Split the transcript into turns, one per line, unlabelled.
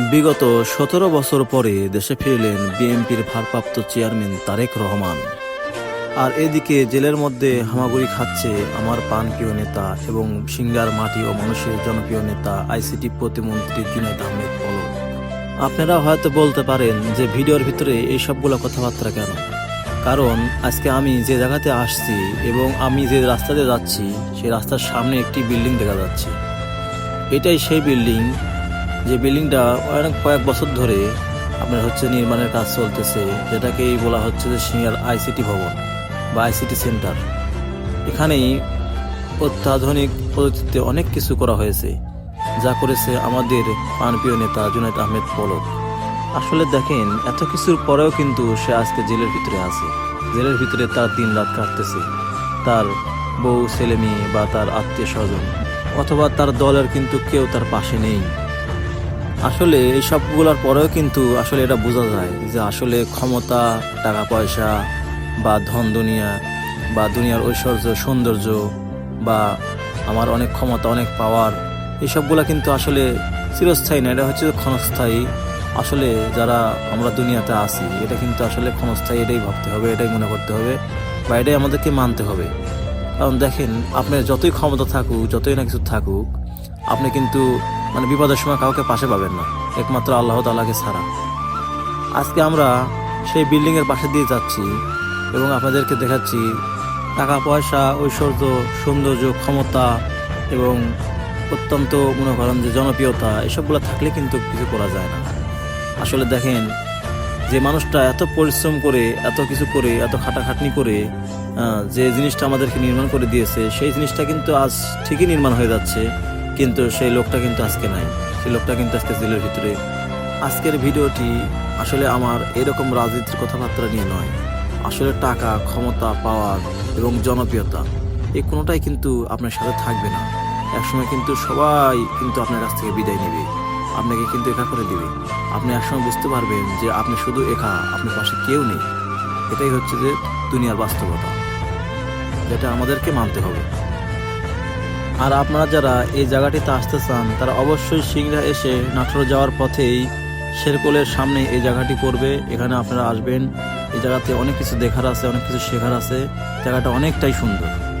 বিগত সতেরো বছর পরে দেশে ফিরলেন বিএনপির ভারপ্রাপ্ত চেয়ারম্যান তারেক রহমান। আর এদিকে জেলের মধ্যে হামাগুড়ি খাচ্ছে আমার প্রাণপ্রিয় নেতা এবং সিঙ্গার মাটি ও মানুষের জনপ্রিয় নেতা আইসিটি প্রতিমন্ত্রী জুনাইদ আহমেদ পলক আপনারা হয়তো বলতে পারেন যে ভিডিওর ভিতরে এই সবগুলো কথাবার্তা কেন? কারণ আজকে আমি যে জায়গাতে আসছি এবং আমি যে রাস্তাতে যাচ্ছি সেই রাস্তার সামনে একটি বিল্ডিং দেখা যাচ্ছে। এটাই সেই বিল্ডিং যে বিল্ডিংটা অনেক কয়েক বছর ধরে আপনার হচ্ছে নির্মাণের কাজ চলতেছে, যেটাকেই বলা হচ্ছে যে সিনিয়র আইসিটি ভবন বা আইসিটি সেন্টার। এখানেই অত্যাধুনিক পদ্ধতিতে অনেক কিছু করা হয়েছে, যা করেছে আমাদের প্রাণপ্রিয় নেতা জুনাইদ আহমেদ পলক। আসলে দেখেন, এত কিছুর পরেও কিন্তু সে আজকে জেলের ভিতরে আছে। জেলের ভিতরে তার দিন রাত কাটতেছে। তার বউ, ছেলে মেয়ে বা তার আত্মীয় স্বজন, অথবা তার দলের কিন্তু কেউ তার পাশে নেই। আসলে এই সবগুলোর পরেও কিন্তু আসলে এটা বোঝা যায় যে আসলে ক্ষমতা টাকা পয়সা বা ধন দুনিয়া বা দুনিয়ার ঐশ্বর্য, সৌন্দর্য বা আমার অনেক ক্ষমতা, অনেক পাওয়ার এইসবগুলো কিন্তু আসলে চিরস্থায়ী না, এটা হচ্ছে ক্ষণস্থায়ী। আসলে যারা আমরা দুনিয়াতে আছি, এটা কিন্তু আসলে ক্ষণস্থায়ী, এটাই ভাবতে হবে, এটাই মনে করতে হবে বা এটাই আমাদেরকে মানতে হবে। কারণ দেখেন, আপনার যতই ক্ষমতা থাকুক, যতই না কিছু থাকুক আপনি কিন্তু মানে বিপদের সময় কাউকে পাশে পাবেন না, একমাত্র আল্লাহ তালাকে ছাড়া। আজকে আমরা সেই বিল্ডিংয়ের পাশে দিয়ে যাচ্ছি এবং আপনাদেরকে দেখাচ্ছি টাকা, পয়সা, ঐশ্বর্য, সৌন্দর্য, ক্ষমতা এবং অত্যন্ত মনে করেন যে জনপ্রিয়তা, এসবগুলো থাকলে কিন্তু কিছু করা যায় না। আসলে দেখেন, যে মানুষটা এত পরিশ্রম করে, এত কিছু করে, এত খাটাখাটনি করে যে জিনিসটা আমাদেরকে নির্মাণ করে দিয়েছে, সেই জিনিসটা কিন্তু আজ ঠিকই নির্মাণ হয়ে যাচ্ছে। কিন্তু সেই লোকটা কিন্তু আজকে নাই। সেই লোকটা কিন্তু আজকে জেলের ভিতরে। আজকের ভিডিওটি আসলে আমার এরকম রাজনীতির কথাবার্তা নিয়ে নয়। আসলে টাকা, ক্ষমতা পাওয়ার এবং জনপ্রিয়তা এই কোনোটাই কিন্তু আপনার সাথে থাকবে না। একসময় কিন্তু সবাই কিন্তু আপনার কাছ থেকে বিদায় নেবে। আপনাকে কিন্তু একা করে দিবে। আপনি একসময় বুঝতে পারবেন যে আপনি শুধু একা, আপনার পাশে কেউ নেই। এটাই হচ্ছে যে দুনিয়ার বাস্তবতা। যেটা আমাদেরকে মানতে হবে। আর আপনারা যারা এই জায়গাটিতে আসতে চান, তারা অবশ্যই সিংড়া এসে নাটোর যাওয়ার পথেই শেরকোলের সামনে এই জায়গাটি করবে। এখানে আপনারা আসবেন। এই জায়গাতে অনেক কিছু দেখার আছে, অনেক কিছু শেখার আছে। জায়গাটা অনেকটাই সুন্দর।